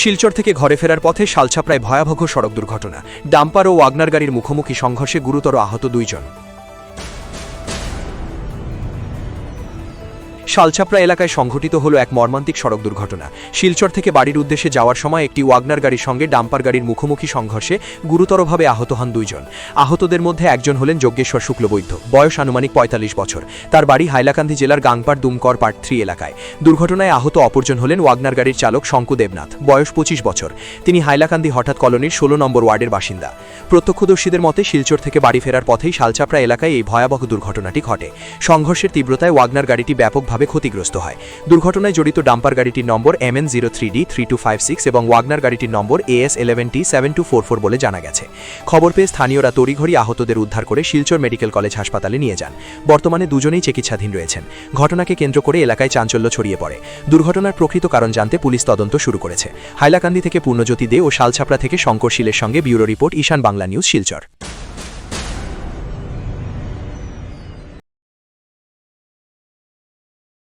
শিলচর থেকে ঘরে ফেরার পথে শালছাপড়ায় ভয়াবহ সড়ক দুর্ঘটনা। ডাম্পার ও ওয়াগনার গাড়ির মুখোমুখি সংঘর্ষে গুরুতর আহত দুইজন। শালছাপড়া এলাকায় সংঘটিত হল এক মর্মান্তিক সড়ক দুর্ঘটনা। শিলচর থেকে বাড়ির উদ্দেশ্যে যাওয়ার সময় একটি ওয়াগনার গাড়ির সঙ্গে ডাম্পার গাড়ির মুখোমুখি সংঘর্ষে গুরুতরভাবে আহত হন দুইজন। আহতদের মধ্যে একজন হলেন যজ্ঞেশ্বর শুক্লবৈদ্য, বয়স আনুমানিক পঁয়তাল্লিশ বছর। তার বাড়ি হাইলাকান্দি জেলার গাংপাড় দুমকর পার্ট থ্রি এলাকায়। দুর্ঘটনায় আহত অপরজন হলেন ওয়াগনার গাড়ির চালক শঙ্কু দেবনাথ, বয়স পঁচিশ বছর। তিনি হাইলাকান্দি হঠাৎ কলোনির ষোলো নম্বর ওয়ার্ডের বাসিন্দা। প্রত্যক্ষদর্শীদের মতে শিলচর থেকে বাড়ি ফেরার পথেই শালচাপড়া এলাকায় এই ভয়াবহ দুর্ঘটনাটি ঘটে। সংঘর্ষের তীব্রতায় ওয়াগনার গাড়িটি ব্যাপকভাবে ক্ষতিগ্রস্ত হয়। দুর্ঘটনায় জড়িত ডাম্পার গাড়িটির নম্বর M N zero three D three two five six এবং ওয়াগনার গাড়িটির নম্বর AS eleven T seven two four four বলে জানা গেছে। খবর পেয়ে স্থানীয়রা তড়িঘড়ি আহতদের উদ্ধার করে শিলচর মেডিকেল কলেজ হাসপাতালে নিয়ে যান। বর্তমানে দুজনেই চিকিৎসাধীন রয়েছেন। ঘটনাকে কেন্দ্র করে এলাকায় চাঞ্চল্য ছড়িয়ে পড়ে। দুর্ঘটনার প্রকৃত কারণ জানতে পুলিশ তদন্ত শুরু করেছে। হাইলাকান্দি থেকে পূর্ণজ্যোতি দে ও শালছাপড়া থেকে শঙ্কর শীলের সঙ্গে bureau report, Ishan Bangla news, Silchar.